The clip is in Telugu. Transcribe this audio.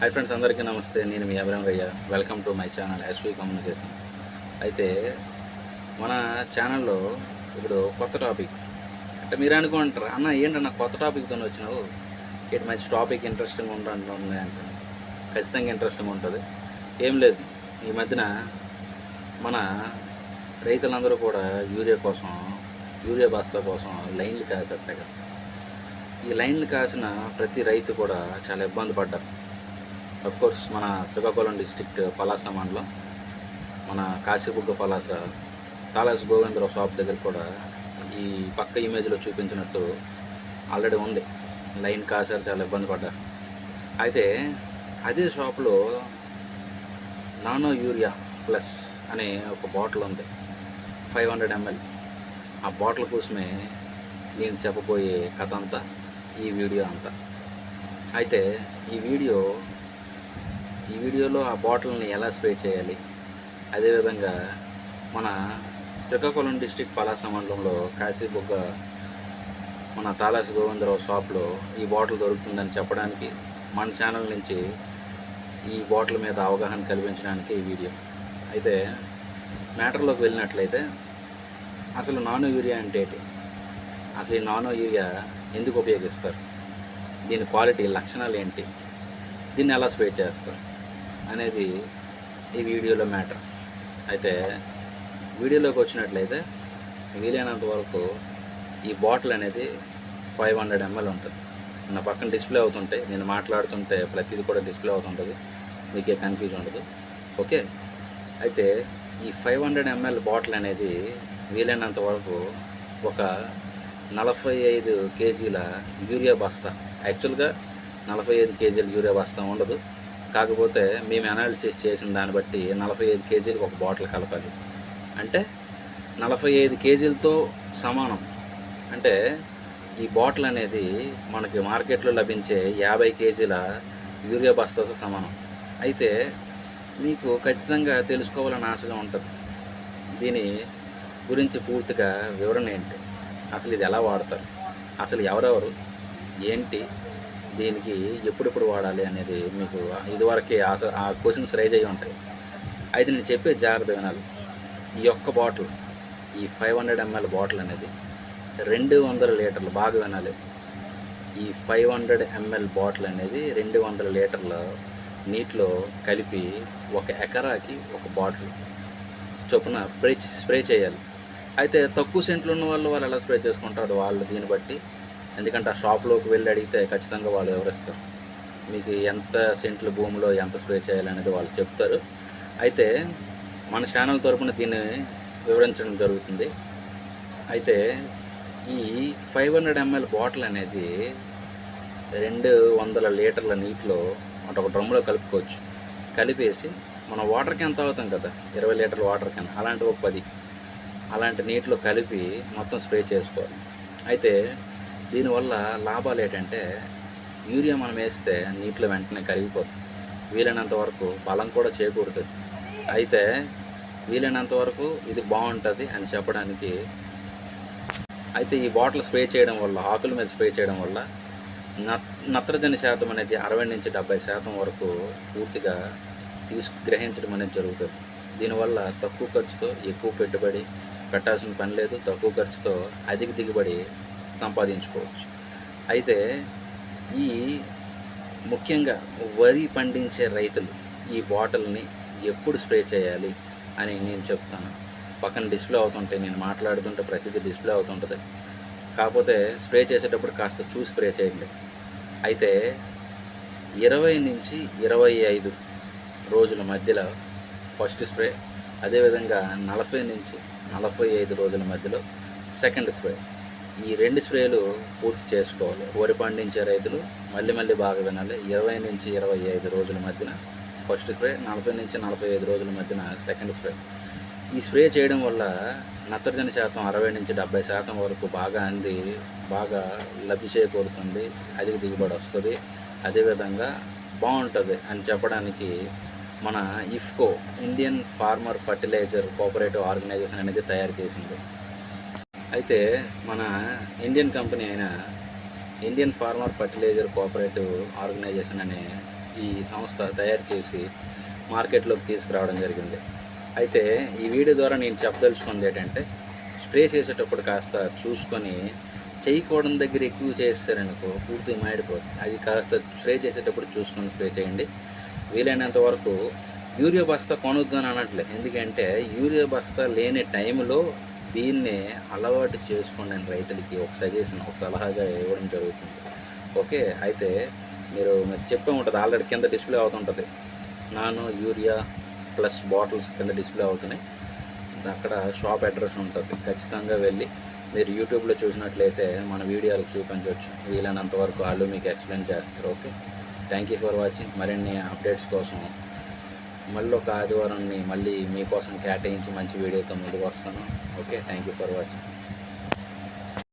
హాయ్ ఫ్రెండ్స్ అందరికీ నమస్తే. నేను మీ అభిరామ్ రయ్య. Welcome to my channel SV communication అయితే మన ఛానల్లో ఇప్పుడు కొత్త టాపిక్ అంటే మీరు అనుకుంటారు అన్న ఏంటన్న కొత్త టాపిక్తో వచ్చినావు? ఇటు మంచి టాపిక్ ఇంట్రెస్టింగ్ ఉంటుంది ఖచ్చితంగా ఇంట్రెస్టింగ్ ఉంటుంది. ఏం లేదు. ఈ మధ్యన మన రైతులందరూ కూడా యూరియా కోసం యూరియా బస్తా కోసం లైన్లు కాసేట ఈ లైన్లు కాసిన ప్రతి రైతు కూడా చాలా ఇబ్బంది పడ్డారు. కోర్స్ మన శ్రీకాకుళం డిస్టిక్ పలాస మండలం. మన కాశీబుగ్గ పలాస. తాలాస్ గోవిందరావు షాప్ దగ్గర కూడా ఈ పక్క ఇమేజ్లో చూపించినట్టు ఆల్రెడీ ఉంది. లైన్ కాసారు చాలా ఇబ్బంది పడ్డా అయితే అదే షాప్లో నానో యూరియా ప్లస్ అనే ఒక బాటిల్ ఉంది. ఫైవ్ హండ్రెడ్ ఎంఎల్ ఆ బాటిల్ కోసమే నేను చెప్పబోయే కథ అంతా ఈ వీడియో అంతా. అయితే ఈ వీడియో ఈ వీడియోలో ఆ బాటిల్ని ఎలా స్ప్రే చేయాలి? అదేవిధంగా మన శ్రీకాకుళం డిస్టిక్ పలాస మండలంలో కాశీబుగ్గ మన తాలాసి గోవిందరావు షాప్లో ఈ బాటిల్ దొరుకుతుందని చెప్పడానికి మన ఛానల్ నుంచి ఈ బాటిల్ మీద అవగాహన కల్పించడానికి ఈ వీడియో. అయితే మ్యాటర్లోకి వెళ్ళినట్లయితే అసలు నానో యూరియా అంటే ఏంటి? అసలు ఈ నానో యూరియా ఎందుకు ఉపయోగిస్తారు? దీని క్వాలిటీ లక్షణాలు ఏంటి? దీన్ని ఎలా స్ప్రే చేస్తారు? అనేది ఈ వీడియోలో మ్యాటర్. అయితే వీడియోలోకి వచ్చినట్లయితే వీలైనంత వరకు ఈ బాటిల్ అనేది ఫైవ్ హండ్రెడ్ ఎంఎల్ ఉంటుంది. నా పక్కన డిస్ప్లే అవుతుంటే నేను మాట్లాడుతుంటే ప్రతిదీ కూడా డిస్ప్లే అవుతుంటుంది. మీకే కన్ఫ్యూజ్ ఉండదు. ఓకే? అయితే ఈ ఫైవ్ హండ్రెడ్ ఎంఎల్ బాటిల్ అనేది వీలైనంత వరకు ఒక నలభై ఐదు కేజీల యూరియా బస్తా. యాక్చువల్గా నలభై ఐదు కేజీల యూరియా బస్తా ఉండదు. కాకపోతే మేము అనాలిసిస్ చేసిన దాన్ని బట్టి నలభై ఐదు కేజీలకు ఒక బాటిల్ కలపాలి. అంటే నలభై ఐదు కేజీలతో సమానం. అంటే ఈ బాటిల్ అనేది మనకి మార్కెట్లో లభించే యాభై కేజీల యూరియా బస్తాతో సమానం. అయితే మీకు ఖచ్చితంగా తెలుసుకోవాలని ఆశగా ఉంటుంది. దీని గురించి పూర్తిగా వివరణ ఏంటి? అసలు ఇది ఎలా వాడతారు? అసలు ఎవరెవరు? ఏంటి? దీనికి ఎప్పుడెప్పుడు వాడాలి అనేది మీకు ఇదివరకే ఆ క్వశ్చన్స్ రైజ్ అయ్యి ఉంటాయి. అయితే నేను చెప్పే జాగ్రత్త వినాలి. ఈ యొక్క బాటిల్ ఈ ఫైవ్ హండ్రెడ్ ఎంఎల్ బాటిల్ అనేది రెండు వందల లీటర్లు బాగా వినాలి. ఈ ఫైవ్ హండ్రెడ్ ఎంఎల్ బాటిల్ అనేది రెండు వందల లీటర్ల నీటిలో కలిపి ఒక ఎకరాకి ఒక బాటిల్ చొప్పున స్ప్రే స్ప్రే చేయాలి. అయితే తక్కువ సెంట్లు ఉన్న వాళ్ళు వాళ్ళు ఎలా స్ప్రే చేసుకుంటారు? వాళ్ళు దీన్ని బట్టి ఎందుకంటే ఆ షాప్లోకి వెళ్ళి అడిగితే ఖచ్చితంగా వాళ్ళు వివరిస్తారు మీకు ఎంత సెంట్లు భూమిలో ఎంత స్ప్రే చేయాలనేది వాళ్ళు చెప్తారు. అయితే మన ఛానల్ తరపున దీన్ని వివరించడం జరుగుతుంది. అయితే ఈ ఫైవ్ హండ్రెడ్ ఎంఎల్ బాటిల్ అనేది రెండు వందల లీటర్ల నీటిలో అంటే ఒక డ్రమ్లో కలుపుకోవచ్చు. కలిపేసి మనం వాటర్ క్యాన్ తాగుతాం కదా ఇరవై లీటర్ల వాటర్ క్యాన్ అలాంటి ఒక పది. అలాంటి నీటిలో కలిపి మొత్తం స్ప్రే చేసుకోవాలి. అయితే దీనివల్ల లాభాలు ఏంటంటే యూరియా మనం వేస్తే నీటిలో వెంటనే కరిగిపోతుంది. వీలైనంత వరకు బలం కూడా చేకూరుతుంది. అయితే వీలైనంత వరకు ఇది బాగుంటుంది అని చెప్పడానికి అయితే ఈ బాటిల్ స్ప్రే చేయడం వల్ల ఆకుల మీద స్ప్రే చేయడం వల్ల నత్రజని శాతం అనేది అరవై నుంచి డెబ్బై శాతం వరకు పూర్తిగా తీసు గ్రహించడం అనేది జరుగుతుంది. దీనివల్ల తక్కువ ఖర్చుతో ఎక్కువ పెట్టుబడి పెట్టాల్సిన పని లేదు. తక్కువ ఖర్చుతో అధిక దిగుబడి సంపాదించుకోవచ్చు. అయితే ఈ ముఖ్యంగా వరి పండించే రైతులు ఈ బాటిల్ని ఎప్పుడు స్ప్రే చేయాలి అని నేను చెప్తాను. పక్కన డిస్ప్లే అవుతుంటే నేను మాట్లాడుతుంటే ప్రతిదీ డిస్ప్లే అవుతుంటుంది. కాకపోతే స్ప్రే చేసేటప్పుడు కాస్త చూసి స్ప్రే చేయండి. అయితే ఇరవై నుంచి ఇరవై ఐదు రోజుల మధ్యలో ఫస్ట్ స్ప్రే అదేవిధంగా నలభై నుంచి నలభై ఐదు రోజుల మధ్యలో సెకండ్ స్ప్రే. ఈ రెండు స్ప్రేలు పూర్తి చేసుకోవాలి. వరి పండించే రైతులు మళ్ళీ మళ్ళీ బాగా వినాలి. ఇరవై నుంచి ఇరవై ఐదు రోజుల మధ్యన ఫస్ట్ స్ప్రే నలభై నుంచి నలభై ఐదు రోజుల మధ్యన సెకండ్ స్ప్రే. ఈ స్ప్రే చేయడం వల్ల నత్రజని శాతం అరవై నుంచి డెబ్బై శాతం వరకు బాగా అంది బాగా లబ్ధి చేకూరుతుంది అధిక దిగుబడి వస్తుంది. అదేవిధంగా బాగుంటుంది అని చెప్పడానికి మన IFFCO Indian farmer fertiliser cooperative organisation అనేది తయారు చేసింది. అయితే మన ఇండియన్ కంపెనీ అయిన Indian farmer fertiliser cooperative organisation అనే ఈ సంస్థ తయారు చేసి మార్కెట్లోకి తీసుకురావడం జరిగింది. అయితే ఈ వీడియో ద్వారా నేను చెప్పదలుచుకుంది ఏంటంటే స్ప్రే చేసేటప్పుడు కాస్త చూసుకొని చేయకూడని దగ్గర ఎక్కువ చేస్తారనుకో పూర్తిగా మాడిపోతుంది. అది కాస్త స్ప్రే చేసేటప్పుడు చూసుకొని స్ప్రే చేయండి. వీలైనంత వరకు యూరియా బస్తా కొనొద్దు అనట్లేదు అనట్లే. ఎందుకంటే యూరియా బస్తా లేని టైంలో దీన్నే అలవాటు చేసుకోండి రైతులకి ఒక సజెషన్ ఒక సలహాగా ఇవ్వడం జరుగుతుంది. ఓకే అయితే మీరు మీరు చెప్పే ఉంటుంది. ఆల్రెడీ కింద డిస్ప్లే అవుతుంటుంది. నాను యూరియా ప్లస్ బాటిల్స్ కింద డిస్ప్లే అవుతున్నాయి. అక్కడ షాప్ అడ్రస్ ఉంటుంది. ఖచ్చితంగా వెళ్ళి మీరు యూట్యూబ్లో చూసినట్లయితే మన వీడియోలు చూపించవచ్చు వీలైనంత వరకు వాళ్ళు మీకు ఎక్స్ప్లెయిన్ చేస్తారు. Okay thank you for watching. మరిన్ని అప్డేట్స్ కోసం మళ్ళీ ఒక ఆదివారాన్ని మళ్ళీ మీకోసం కేటాయించి మంచి వీడియోతో ముందుకు వస్తాను okay thank you for watching.